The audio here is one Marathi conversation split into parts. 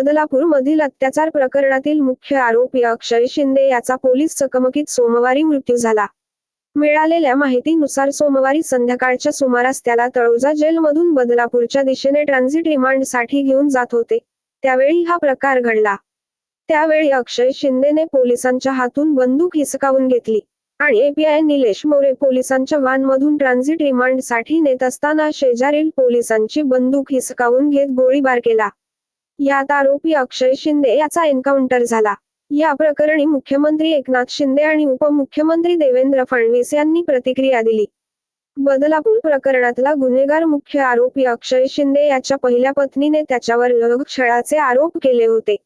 बदलापूर मधील अत्याचार प्रकरणातील मुख्य आरोपी अक्षय शिंदे याचा पोलीस चकमकीत सोमवारी मृत्यू झाला. मिळालेल्या माहितीनुसार सोमवारी संध्याकाळच्या सुमारास त्याला तळोजा जेलमधून बदलापूरच्या दिशेने ट्रान्झिट रिमांडसाठी घेऊन जात होते. त्यावेळी हा प्रकार घडला. त्यावेळी अक्षय शिंदेने पोलिसांच्या हातून बंदूक हिसकावून घेतली आणि एपीआय निलेश मोरे पोलिसांच्या व्हानमधून ट्रान्झिट रिमांडसाठी नेत असताना शेजारील पोलिसांची बंदूक हिसकावून घेत गोळीबार केला. यात आरोपी अक्षय शिंदे याचा एन्काउंटर झाला. या प्रकरणी मुख्यमंत्री एकनाथ शिंदे आणि उपमुख्यमंत्री देवेंद्र फडणवीस यांनी प्रतिक्रिया दिली. बदलापूर प्रकरणातला गुन्हेगार मुख्य आरोपी अक्षय शिंदे याच्या पहिल्या पत्नीने त्याच्यावर लघुक्षळाचे आरोप केले होते.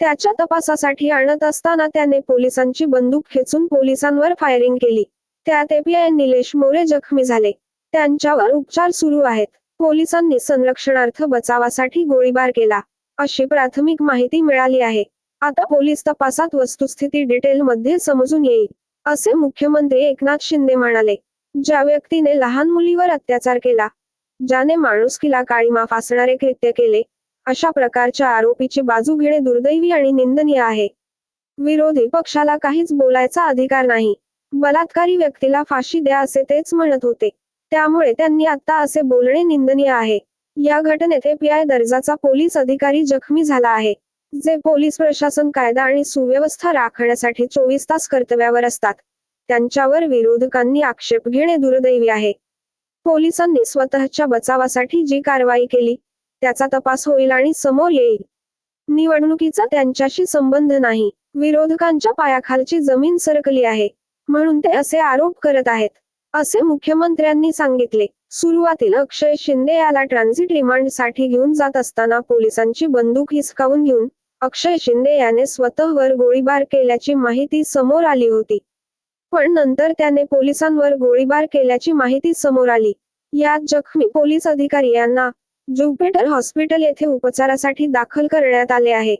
त्याच्या तपासासाठी आणत असताना त्याने पोलिसांची बंदूक खेचून पोलिसांवर फायरिंग केली. त्यात एपीआय निलेश मोरे जखमी झाले. त्यांच्यावर उपचार सुरू आहेत. पोलिसांनी संरक्षणार्थ बचावासाठी गोळीबार केला. अशी प्राथमिक माहिती मिळाली आहे. आता पोलीस तपासात वस्तुस्थिती डिटेलमध्ये समजून येईल असे मुख्यमंत्री एकनाथ शिंदे म्हणाले. ज्या व्यक्तीने लहान मुलीवर अत्याचार केला ज्याने माणुसकीला काळीमा फासणारे कृत्य केले अशा प्रकारच्या आरोपीची बाजू घेणे दुर्दैवी आणि निंदनीय आहे. विरोधी पक्षाला काहीच बोलायचा अधिकार नाही. बलात्कारी व्यक्तीला फाशी द्या असे तेच म्हणत होते. त्यामुळे त्यांनी आता असे बोलणे निंदनीय आहे. या घटनेत एपीआय दर्जाचा पोलीस अधिकारी जखमी झाला आहे. जे पोलीस प्रशासन कायदा आणि सुव्यवस्था राखण्यासाठी चोवीस तास कर्तव्यावर असतात. त्यांच्यावर विरोधकांनी आक्षेप घेणे दुर्दैवी आहे. पोलिसांनी स्वतःच्या बचावासाठी जी कारवाई केली त्याचा तपास होईल आणि समोर येईल. निवडणुकीचा त्यांच्याशी संबंध नाही. विरोधकांच्या पायाखालची जमीन सरकली आहे. म्हणून ते असे आरोप करत आहेत. असे मुख्यमंत्र्यांनी सांगितले. सुरुवातीला अक्षय शिंदे याला ट्रान्झिट रिमांडसाठी घेऊन जात असताना पोलिसांची बंदूक हिसकावून घेऊन अक्षय शिंदे याने स्वतःवर गोळीबार केल्याची माहिती समोर आली होती. पण नंतर त्याने पोलिसांवर गोळीबार केल्याची माहिती समोर आली. यात जखमी पोलीस अधिकारी यांना जुपिटर हॉस्पिटल येथे उपचारासाठी दाखल करण्यात आले आहे.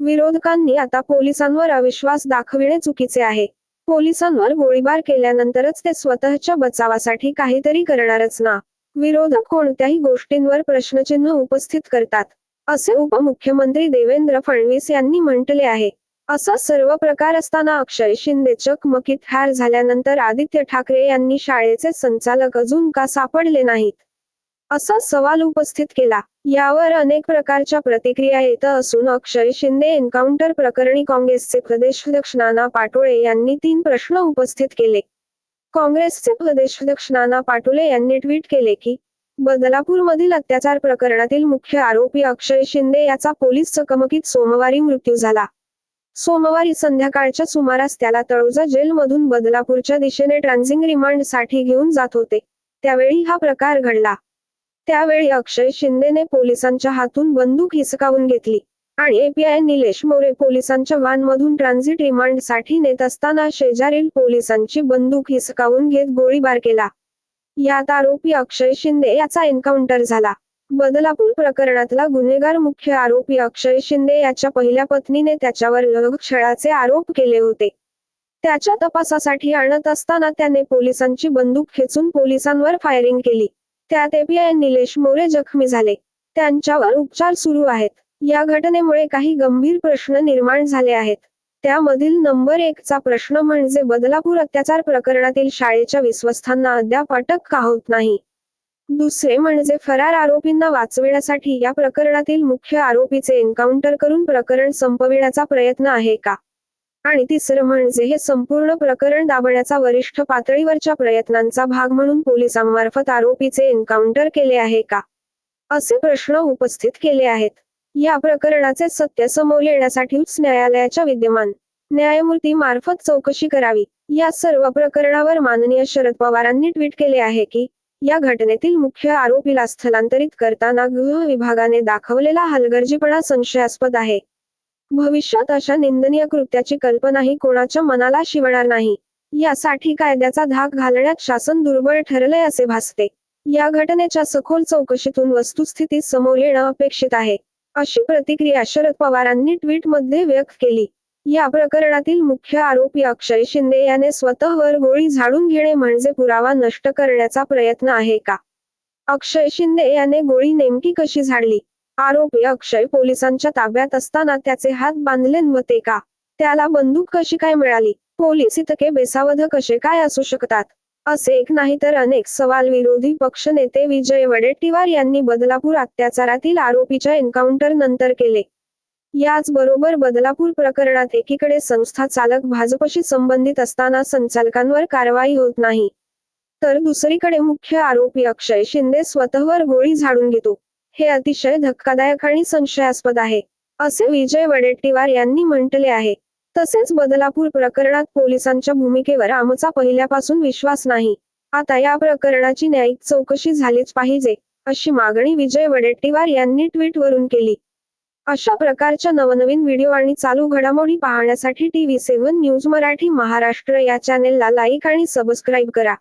विरोधकांनी आता पोलिसांवर अविश्वास दाखविणे चुकीचे आहे. पोलिसांवर गोळीबार केल्यानंतरच ते स्वतःच्या बचावासाठी काहीतरी करणारच ना. विरोधक कोणत्याही गोष्टींवर प्रश्नचिन्ह उपस्थित करतात असे उपमुख्यमंत्री देवेंद्र फडणवीस यांनी म्हटले आहे. असा सर्व प्रकार असताना अक्षय शिंदे चकमकीत ठार झाल्यानंतर आदित्य ठाकरे यांनी शाळेचे संचालक अजून का सापडले नाहीत? असा सवाल उपस्थित केला. यावर अनेक प्रकारच्या प्रतिक्रिया येत असून अक्षय शिंदे एन्काउंटर प्रकरणी काँग्रेसचे प्रदेशाध्यक्ष नाना पाटोळे यांनी तीन प्रश्न उपस्थित केले. काँग्रेसचे प्रदेशाध्यक्ष नाना पाटोले यांनी ट्विट केले की बदलापूरमधील अत्याचार प्रकरणातील मुख्य आरोपी अक्षय शिंदे याचा पोलीस चकमकीत सोमवारी मृत्यू झाला. सोमवारी संध्याकाळच्या सुमारास त्याला तळोजा जेलमधून बदलापूरच्या दिशेने ट्रान्झिंग रिमांडसाठी घेऊन जात होते. त्यावेळी हा प्रकार घडला. त्यावेळी अक्षय शिंदेने पोलिसांच्या हातून बंदूक हिसकावून घेतली आणि एपीआय निलेश मोरे पोलिसांच्या व्हानमधून ट्रान्झिट रिमांडसाठी नेत असताना शेजारील पोलिसांची बंदूक हिसकावून घेत गोळीबार केला. यात आरोपी अक्षय शिंदे याचा एन्काउंटर झाला. बदलापूर प्रकरणातला गुन्हेगार मुख्य आरोपी अक्षय शिंदे याच्या पहिल्या पत्नीने त्याच्यावर छळाचे आरोप केले होते. त्याच्या तपासासाठी आणत असताना त्याने पोलिसांची बंदूक खेचून पोलिसांवर फायरिंग केली. त्यात एपीआय निलेश मोरे जखमी झाले. त्यांच्यावर उपचार सुरू आहेत. या घटनेमुळे काही गंभीर प्रश्न निर्माण झाले आहेत. त्यामधील नंबर एकचा प्रश्न म्हणजे बदलापूर अत्याचार प्रकरणातील शाळेच्या विश्वस्तांना अद्याप अटक का होत नाही. दुसरे म्हणजे फरार आरोपींना वाचविण्यासाठी या प्रकरणातील मुख्य आरोपीचे एन्काउंटर करून प्रकरण संपविण्याचा प्रयत्न आहे का? आणि तिसरं म्हणजे हे संपूर्ण प्रकरण दाबण्याचा वरिष्ठ पातळीवरच्या प्रयत्नांचा भाग म्हणून पोलिसांमार्फत आरोपीचे एन्काउंटर केले आहे का? असे प्रश्न उपस्थित केले आहेत. या प्रकरणाचे सत्य समोर येण्यासाठी उच्च न्यायालयाच्या विद्यमान न्यायमूर्ती मार्फत चौकशी करावी. या सर्व प्रकरणावर माननीय शरद पवारांनी ट्विट केले आहे की या घटनेतील मुख्य आरोपीला स्थलांतरित करताना गृह विभागाने दाखवलेला हलगर्जीपणा संशयास्पद आहे. भविष्यात अशा निंदनीय कृत्याची कल्पनाही कोणाच्या मनाला शिवणार नाही. यासाठी कायद्याचा धाक घालण्यात शासन दुर्बळ ठरलंय असे भासते. या घटनेच्या सखोल चौकशीतून वस्तुस्थिती समोर येणं अपेक्षित आहे. अशी प्रतिक्रिया शरद पवारांनी ट्विटमध्ये व्यक्त केली. या प्रकरणातील मुख्य आरोपी अक्षय शिंदे याने स्वतःवर गोळी झाडून घेणे म्हणजे पुरावा नष्ट करण्याचा प्रयत्न आहे का? अक्षय शिंदे याने गोळी नेमकी कशी झाडली? आरोपी अक्षय पोलिसांच्या ताब्यात असताना त्याचे हात बांधले नव्हते का? त्याला बंदूक कशी काय मिळाली? पोलीस इतके बेसावध कसे काय असू शकतात? असे एक नाही तर अनेक सवाल विरोधी पक्षनेते विजय वडेट्टीवार यांनी बदलापूर अत्याचारातील आरोपीच्या एन्काउंटर नंतर केले. याचबरोबर बदलापूर प्रकरणात एकीकडे संस्था चालक भाजपशी संबंधित असताना संचालकांवर कारवाई होत नाही. तर दुसरीकडे मुख्य आरोपी अक्षय शिंदे स्वतःवर गोळी झाडून घेतो. हे अतिशय धक्कादायक आणि संशयास्पद आहे असे विजय वडेट्टीवार यांनी म्हटले आहे. तसेच बदलापूर प्रकरणात पोलिसांच्या भूमिकेवर आमचा पहिल्यापासून विश्वास नाही. आता या प्रकरणाची न्यायिक चौकशी झालीच पाहिजे अशी मागणी विजय वडेट्टीवार यांनी ट्विटवरून केली. अशा प्रकारच्या नवनवीन व्हिडिओ आणि चालू घडामोडी पाहण्यासाठी TV seven news Marathi Maharashtra या चॅनेलला लाईक आणि सबस्क्राईब करा.